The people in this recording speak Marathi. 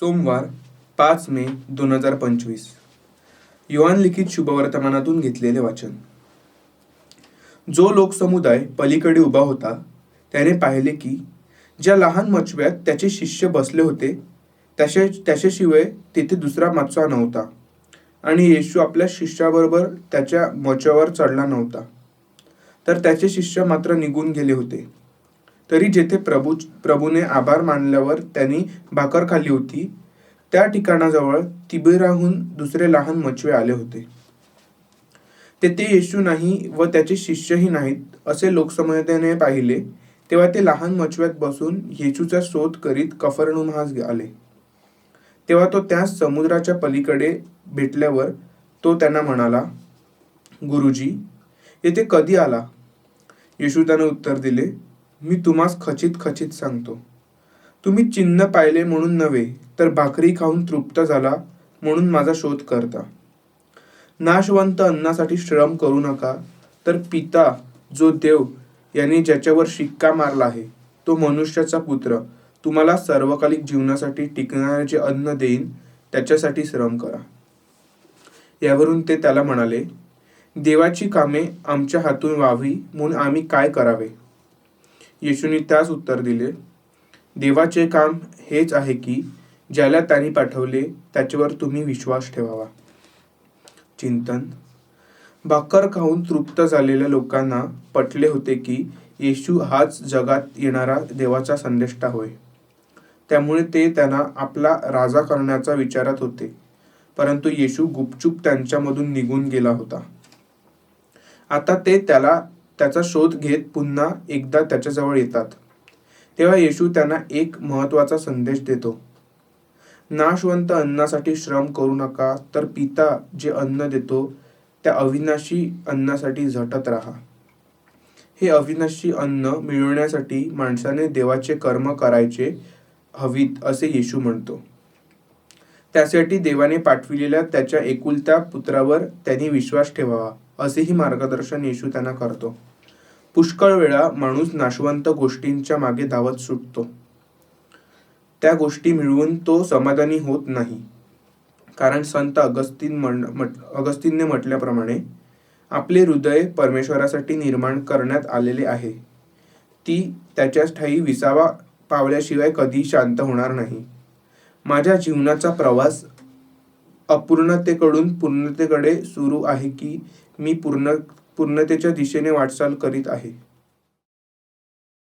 सोमवार पाच मे दोन हजार पंचवीस. युवान लिखित शुभवर्तमानातून घेतलेले वाचन. जो लोकसमुदाय पलीकडे उभा होता त्याने पाहिले की ज्या लहान मचव्यात त्याचे शिष्य बसले होते त्याच्या त्याच्याशिवाय तिथे दुसरा मचवा नव्हता आणि येशू आपल्या शिष्याबरोबर त्याच्या मचव्यावर चढला नव्हता. तर त्याचे शिष्य मात्र निघून गेले होते. तरी जेथे प्रभू प्रभूने आभार मानल्यावर त्यांनी भाकर खाल्ली होती त्या ठिकाणाजवळ तिबिराहून दुसरे लहान मचवे आले होते. तेथे येशू नाही व त्याचे शिष्यही नाहीत असे लोकसमुदायाने पाहिले तेव्हा ते लहान मचव्यात बसून येशूचा शोध करीत कफरनुमास आले. तेव्हा तो त्या समुद्राच्या पलीकडे भेटल्यावर तो त्यांना म्हणाला गुरुजी येथे कधी आला? येशू त्याने उत्तर दिले मी तुम्हास खचित खचित सांगतो. तुम्ही चिन्ह पाहिले म्हणून नव्हे तर भाकरी खाऊन तृप्त झाला म्हणून माझा शोध करता. नाशवंत अन्नासाठी श्रम करू नका तर पिता जो देव यांनी ज्याच्यावर शिक्का मारला आहे तो मनुष्याचा पुत्र. तुम्हाला सर्वकालिक जीवनासाठी टिकणारे जे अन्न देईन त्याच्यासाठी श्रम करा. यावरून ते त्याला म्हणाले देवाची कामे आमच्या हातून व्हावी म्हणून आम्ही काय करावे? येशूने त्यास उत्तर दिले देवाचे काम हेच आहे की ज्याला त्यांनी पाठवले त्याच्यावर तुम्ही विश्वास ठेवावा. चिंतन. भाकर खाऊन तृप्त झालेल्या लोकांना पटले होते की येशू हाच जगात येणारा देवाचा संदेष्टा होय. त्यामुळे ते त्यांना आपला राजा करण्याचा विचारात होते परंतु येशू गुपचूप त्यांच्यामधून निघून गेला होता. आता ते त्याला त्याचा शोध घेत पुन्हा एकदा त्याच्याजवळ येतात. तेव्हा येशू त्यांना एक महत्त्वाचा संदेश देतो. नाशवंत अन्नासाठी श्रम करू नका तर पिता जे अन्न देतो त्या अविनाशी अन्नासाठी झटत राहा. हे अविनाशी अन्न मिळवण्यासाठी माणसाने देवाचे कर्म करायचे हवीत असे येशू म्हणतो. त्यासाठी देवाने पाठविलेल्या त्याच्या एकुलत्या पुत्रावर त्यांनी विश्वास ठेवावा. असेही मार्गदर्शन येशू त्यांना करतो. पुष्कळ वेळा माणूस नाशवंत गोष्टींच्या मागे धावत सुटतो. त्या गोष्टी मिळवून तो समाधानी होत नाही. कारण संत अगस्तीन म्हण म्हट- अगस्तीनने म्हटल्याप्रमाणे आपले हृदय परमेश्वरासाठी निर्माण करण्यात आलेले आहे. ती त्याच्याच ठाई विसावा पावल्याशिवाय कधी शांत होणार नाही. माझ्या जीवनाचा प्रवास अपूर्णतेकडून पूर्णतेकडे सुरू आहे की मी पूर्ण पूर्णतेच्या दिशेने वाटचाल करीत आहे.